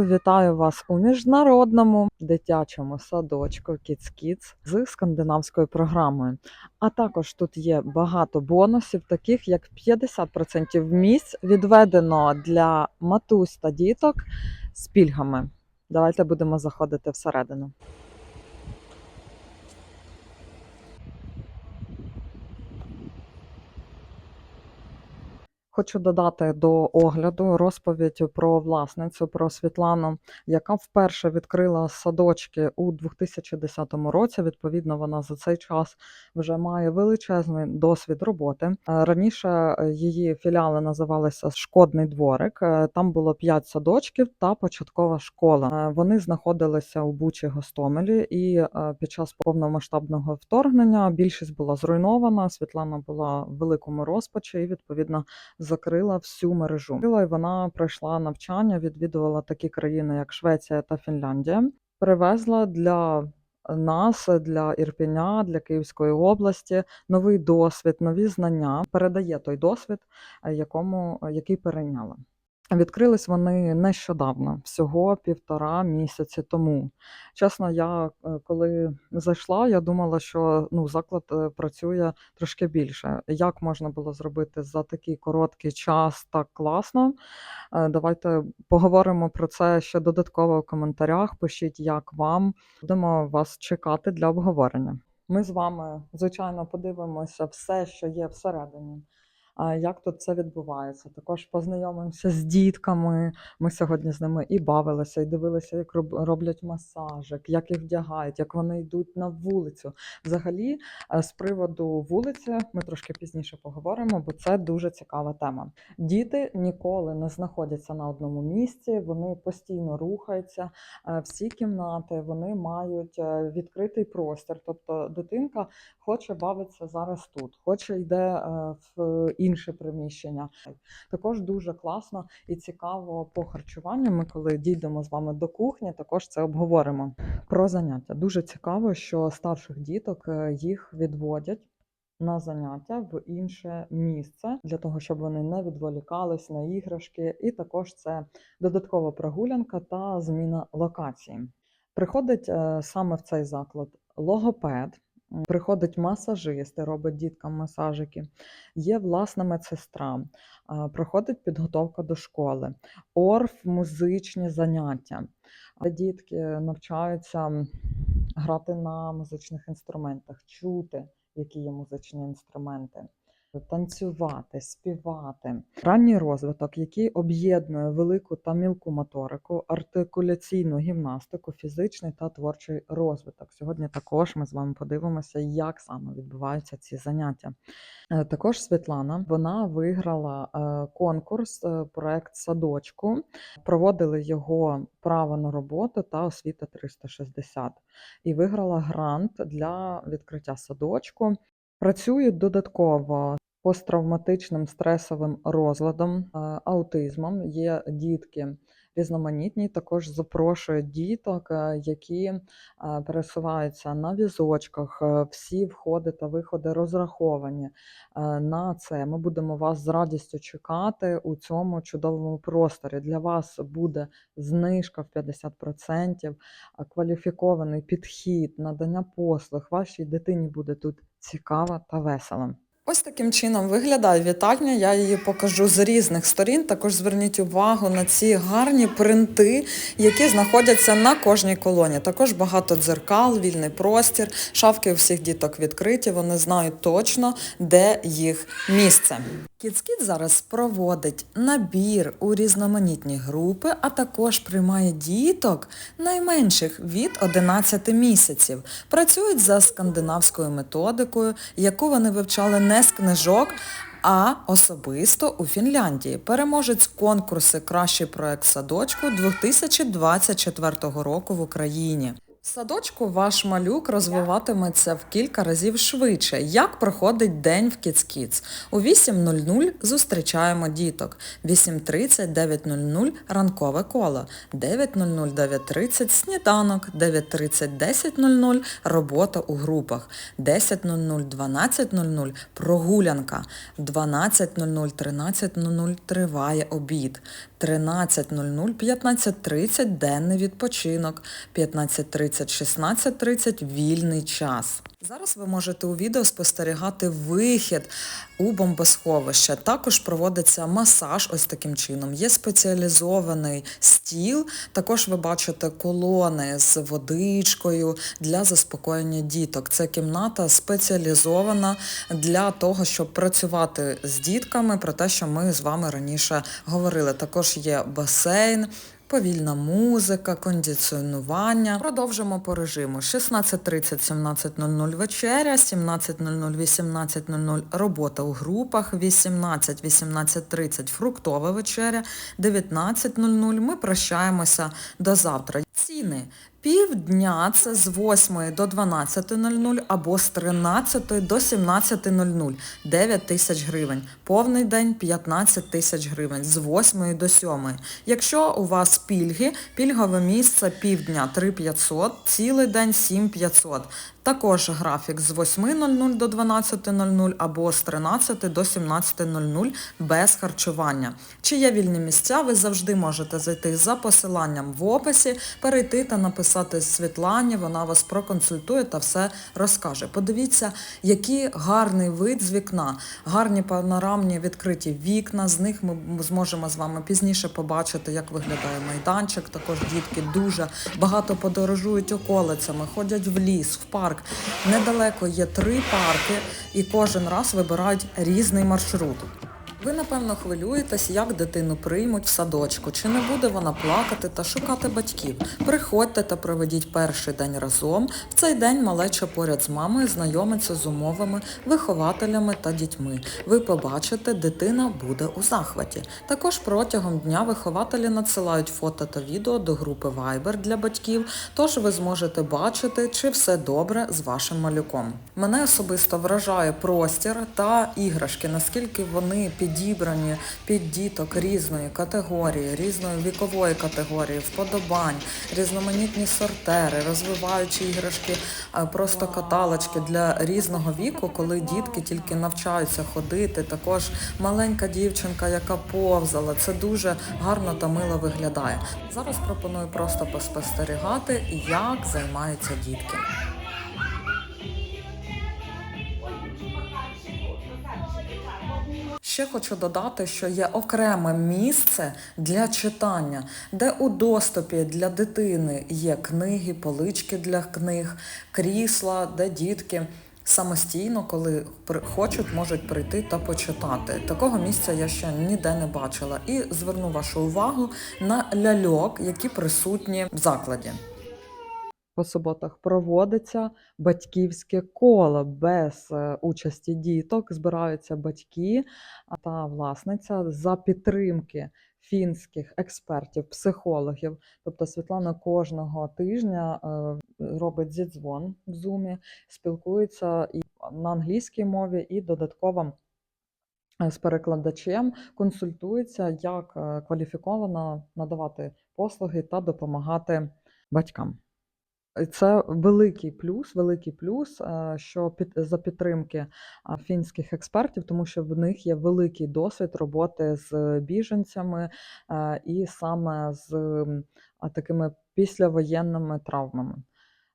Вітаю вас у міжнародному дитячому садочку Kids Kids з скандинавською програмою. А також тут є багато бонусів, таких як 50% місць відведено для матусь та діток з пільгами. Давайте будемо заходити всередину. Хочу додати до огляду розповідь про власницю, про Світлану, яка вперше відкрила садочки у 2010 році. Відповідно, вона за цей час вже має величезний досвід роботи. Е, Раніше е, її філіали називалися Шкодний дворик. Е, Там було 5 садочків та початкова школа. Вони знаходилися у Бучі Гостомелі, і під час повномасштабного вторгнення більшість була зруйнована. Світлана була в великому розпачі і відповідно закрила всю мережу. І вона пройшла навчання, відвідувала такі країни, як Швеція та Фінляндія. Привезла для нас, для Ірпеня, для Київської області новий досвід, нові знання. Передає той досвід, е, якому який перейняла. Відкрились вони нещодавно, всього півтора місяці тому. Чесно, я е, коли зайшла, я думала, що ну заклад е, працює трошки більше. Як можна було зробити за такий короткий час так класно? Е, Давайте поговоримо про це ще додатково в коментарях. Пишіть, як вам. Будемо вас чекати для обговорення. Ми з вами, звичайно, подивимося все, що є всередині. Як тут це відбувається? Також познайомимося з дітками. Ми сьогодні з ними і бавилися, і дивилися, як роб- роблять масажик, як їх вдягають, як вони йдуть на вулицю. Взагалі, е, з приводу вулиці ми трошки пізніше поговоримо, бо це дуже цікава тема. Діти ніколи не знаходяться на одному місці, вони постійно рухаються. Е, Всі кімнати вони мають е, відкритий простір. Тобто дитинка хоче бавитися зараз тут, хоче йде в інше приміщення. Також дуже класно і цікаво по харчуванню. Ми, коли дійдемо з вами до кухні, також це обговоримо. Про заняття дуже цікаво, що старших діток е, їх відводять. На заняття в інше місце для того, щоб вони не відволікались на іграшки, і також це додаткова прогулянка та зміна локації. Приходить е, саме в цей заклад логопед, приходить масажист робить діткам масажики, є власна медсестра, проходить підготовка до школи, орф, музичні заняття. Дітки навчаються грати на музичних інструментах, чути, які є музичні інструменти. Танцювати, співати, ранній розвиток, який об'єднує велику та мілку моторику, артикуляційну гімнастику, фізичний та творчий розвиток. Сьогодні також ми з вами подивимося, як саме відбуваються ці заняття. Е, Також Світлана вона виграла е, конкурс, е, проект садочку. Проводили його право на роботу та освіта 360 і виграла грант для відкриття садочку. Працюють додатково посттравматичним стресовим розладом, е, аутизмом. Є дітки різноманітні. Також запрошують діток, е, які е, пересуваються на візочках. Е, Всі входи та виходи розраховані на це. Ми будемо вас з радістю чекати у цьому чудовому просторі. Для вас буде знижка в 50%, кваліфікований підхід, надання послуг. Вашій дитині буде тут цікаво та весело. Ось таким чином виглядає вітальня. Я її покажу з різних сторін. Також зверніть увагу на ці гарні принти, які знаходяться на кожній колоні. Також багато дзеркал, вільний простір, шафки у всіх діток відкриті. Вони знають точно, де їх місце. Кіцкіт зараз проводить набір у різноманітні групи, а також приймає діток найменших від 11 місяців. Працюють за скандинавською методикою, яку вони вивчали не з книжок, а особисто у Фінляндії. Переможець конкурсу Кращий проект садочку 2024 року в Україні. В садочку ваш малюк розвиватиметься в кілька разів швидше. Як проходить день в Kids У 8.00 зустрічаємо діток. 8.30, 9.00 ранкове коло. 9.00, 9.30 сніданок. 9.30, 10.00 робота у групах. 10.00, 12.00 прогулянка. 12.00, 13.00 триває обід. 13.00, 15.30 денний відпочинок, 15.30, 16.30 вільний час. Зараз ви можете у відео спостерігати вихід у бомбосховище. Також проводиться масаж ось таким чином. Є спеціалізований стіл. Також ви бачите колони з водичкою для заспокоєння діток. Це кімната спеціалізована для того, щоб працювати з дітками, про те, що ми з вами раніше говорили. Також є басейн. Повільна музика, кондиціонування. Продовжимо по режиму. 16.30, 17.00 вечеря, 17.00, 18.00 робота у групах, 18, 18.30 фруктова вечеря, 19.00 ми прощаємося до завтра. Ціни. Півдня це з 8 до 12.00 або з 13 до 17.00 9 тисяч гривень. Повний день 15 тисяч гривень з 8 до 7. Якщо у вас пільги, пільгове місце півдня 3500, цілий день 7500. Також графік з 8.00 до 12.00 або з 13 до 17.00 без харчування. Чи є вільні місця, ви завжди можете зайти за посиланням в описі, перейти та написати Світлані, вона вас проконсультує та все розкаже. Подивіться, який гарний вид з вікна, гарні панорамні відкриті вікна. З них ми зможемо з вами пізніше побачити, як виглядає майданчик. Також дітки дуже багато подорожують околицями, ходять в ліс, в парк. Недалеко є три парки, і кожен раз вибирають різний маршрут. Ви, напевно, хвилюєтесь, як дитину приймуть в садочку, чи не буде вона плакати та шукати батьків. Приходьте та проведіть перший день разом. В цей день малеча поряд з мамою знайомиться з умовами, вихователями та дітьми. Ви побачите, дитина буде у захваті. Також протягом дня вихователі надсилають фото та відео до групи Viber для батьків, тож ви зможете бачити, чи все добре з вашим малюком. Мене особисто вражає простір та іграшки, наскільки вони підібрані під діток різної категорії, різної вікової категорії, вподобань, різноманітні сортери, розвиваючі іграшки, е, просто каталочки для різного віку, коли дітки тільки навчаються ходити. Також маленька дівчинка, яка повзала. Це дуже гарно та мило виглядає. Зараз пропоную просто поспостерігати, як займаються дітки. Ще хочу додати, що є окреме місце для читання, де у доступі для дитини є книги, полички для книг, крісла, де дітки самостійно, коли хочуть, можуть прийти та почитати. Такого місця я ще ніде не бачила. І зверну вашу увагу на ляльок, які присутні в закладі. По суботах проводиться батьківське коло без е, участі діток. Збираються батьки та власниця за підтримки фінських експертів, психологів. Тобто Світлана кожного тижня е, робить зідзвон в зумі, спілкується і на англійській мові, і додатково е, з перекладачем консультується, як кваліфіковано надавати послуги та допомагати батькам. І Це великий плюс, великий плюс, е, що під за підтримки фінських експертів, тому що в них є великий досвід роботи з біженцями е, і саме з такими післявоєнними травмами.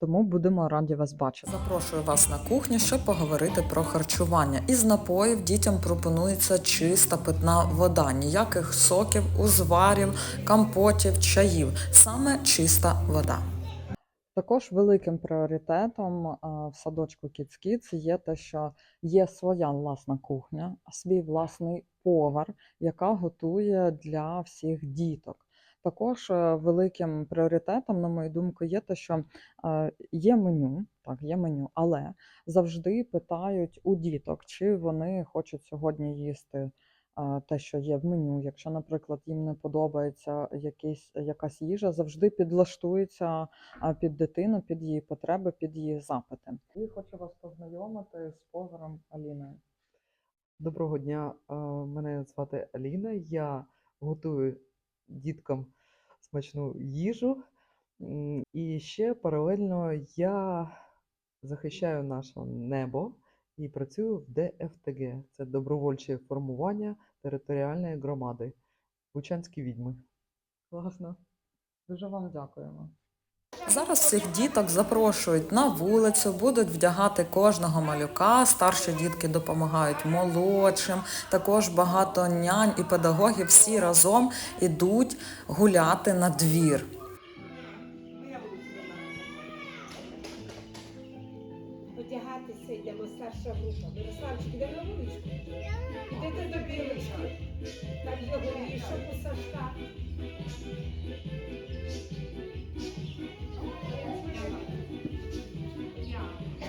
Тому будемо раді вас бачити. Запрошую вас на кухню, щоб поговорити про харчування. Із напоїв дітям пропонується чиста питна вода, ніяких соків, узварів, компотів, чаїв, саме чиста вода. Також великим пріоритетом в садочку Kids є те, що є своя власна кухня, свій власний повар, яка готує для всіх діток. Також е, великим пріоритетом, на мою думку, є те, що е, є меню, так, є меню, але завжди питають у діток, чи вони хочуть сьогодні їсти те, що є в меню. Якщо, наприклад, їм не подобається якийсь, якась їжа, завжди підлаштується під дитину, під її потреби, під її запити. І хочу вас познайомити з поваром Аліною. Доброго дня, мене звати Аліна. Я готую діткам смачну їжу. І ще паралельно я захищаю наше небо і працюю в ДФТГ. Це добровольче формування територіальної громади. Бучанські відьми. Класно. Дуже вам дякуємо. Зараз всіх діток запрошують на вулицю, будуть вдягати кожного малюка. Старші дітки допомагають молодшим. Також багато нянь і педагогів всі разом ідуть гуляти на двір. Група. Мирославчик, іде на вуличку. Ідете до білочки. Там є горішок у Сашка.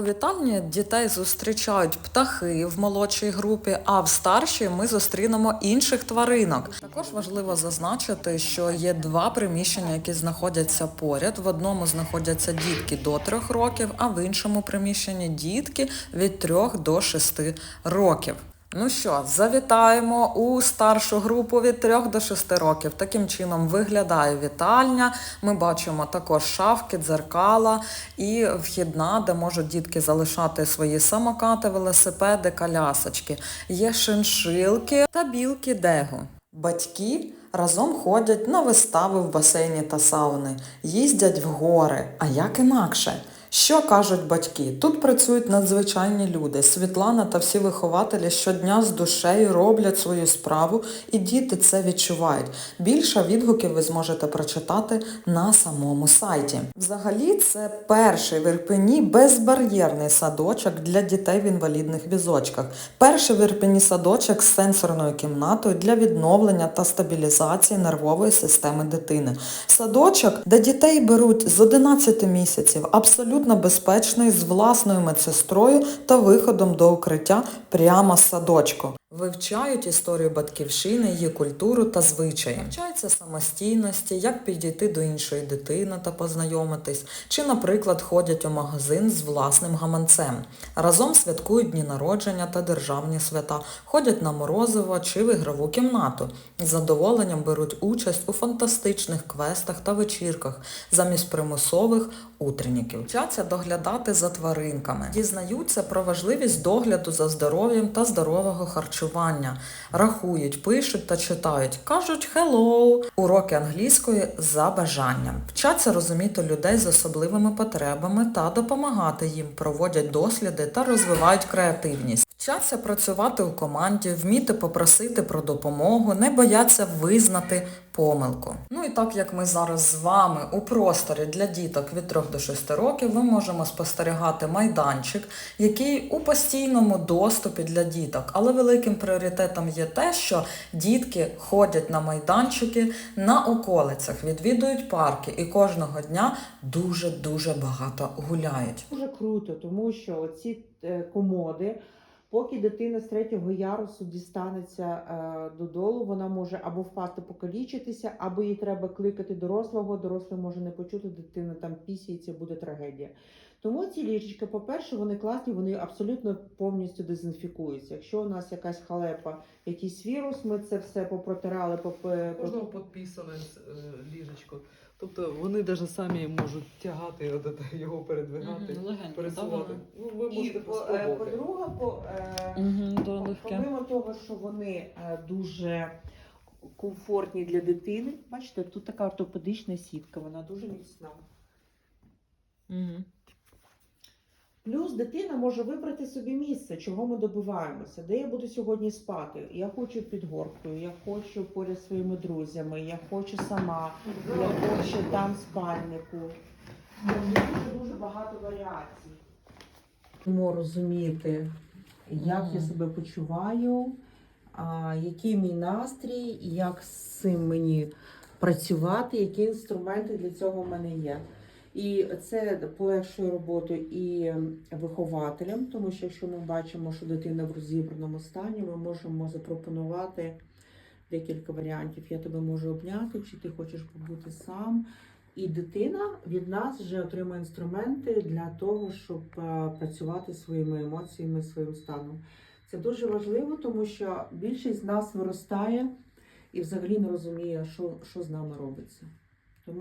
У вітальні дітей зустрічають птахи в молодшій групі, а в старшій ми зустрінемо інших тваринок. Також важливо зазначити, що є два приміщення, які знаходяться поряд. В одному знаходяться дітки до трьох років, а в іншому приміщенні дітки від трьох до шести років. Ну що, завітаємо у старшу групу від 3 до 6 років. Таким чином виглядає вітальня. Ми бачимо також шафки, дзеркала і вхідна, де можуть дітки залишати свої самокати, велосипеди, колясочки. Є шиншилки та білки дегу. Батьки разом ходять на вистави в басейні та сауни, їздять в гори. А як інакше? Що кажуть батьки? Тут працюють надзвичайні люди. Світлана та всі вихователі щодня з душею роблять свою справу, і діти це відчувають. Більше відгуків ви зможете прочитати на самому сайті. Взагалі, це перший в Ірпені безбар'єрний садочок для дітей в інвалідних візочках. Перший в Ірпені садочок з сенсорною кімнатою для відновлення та стабілізації нервової системи дитини. Садочок, де дітей беруть з 11 місяців, абсолютно безпечний, з власною медсестрою та виходом до укриття прямо з садочку. Вивчають історію батьківщини, її культуру та звичаї. Вчаються самостійності, як підійти до іншої дитини та познайомитись, чи, наприклад, ходять у магазин з власним гаманцем. Разом святкують дні народження та державні свята, ходять на морозиво чи в ігрову кімнату. З задоволенням беруть участь у фантастичних квестах та вечірках замість примусових утренніків. Вчаться доглядати за тваринками, дізнаються про важливість догляду за здоров'ям та здорового харчування, рахують, пишуть та читають, кажуть «hello», уроки англійської за бажанням, вчаться розуміти людей з особливими потребами та допомагати їм, проводять досліди та розвивають креативність. Вчаться працювати у команді, вміти попросити про допомогу, не бояться визнати помилку. Ну і так як ми зараз з вами у просторі для діток від 3 до 6 років, ми можемо спостерігати майданчик, який у постійному доступі для діток. Але великим пріоритетом є те, що дітки ходять на майданчики на околицях, відвідують парки і кожного дня дуже дуже багато гуляють. Дуже круто, тому що ці комоди, поки дитина з третього ярусу дістанеться е, додолу, вона може або впасти покалічитися, або їй треба кликати дорослого. Дорослий може не почути, дитина там пісяється, буде трагедія. Тому ці ліжечки, по-перше, вони класні, вони абсолютно повністю дезінфікуються. Якщо у нас якась халепа, якийсь вірус, ми це все попротирали, попе- Можна підписане ліжечко. Тобто вони навіть самі можуть тягати, от його передвигати, пересувати. Ну, ви І можете по- е, спробувати. по-друге, по, е, Угу, Помимо того, що вони е, дуже комфортні для дитини, бачите, тут така ортопедична сітка, вона дуже міцна. Угу. Плюс дитина може вибрати собі місце, чого ми добиваємося, де я буду сьогодні спати. Я хочу під горкою, я хочу поряд зі своїми друзями, я хочу сама, я хочу там спальнику. Дуже дуже багато варіацій. Можу розуміти, як я себе почуваю, а, який мій настрій, як з цим мені працювати, які інструменти для цього в мене є. І це полегшує роботу і вихователям, тому що якщо ми бачимо, що дитина в розібраному стані, ми можемо запропонувати декілька варіантів. Я тебе можу обняти, чи ти хочеш побути сам. І дитина від нас вже отримує інструменти для того, щоб е, працювати своїми емоціями, своїм станом. Це дуже важливо, тому що більшість з нас виростає і взагалі не розуміє, що, що з нами робиться. Тому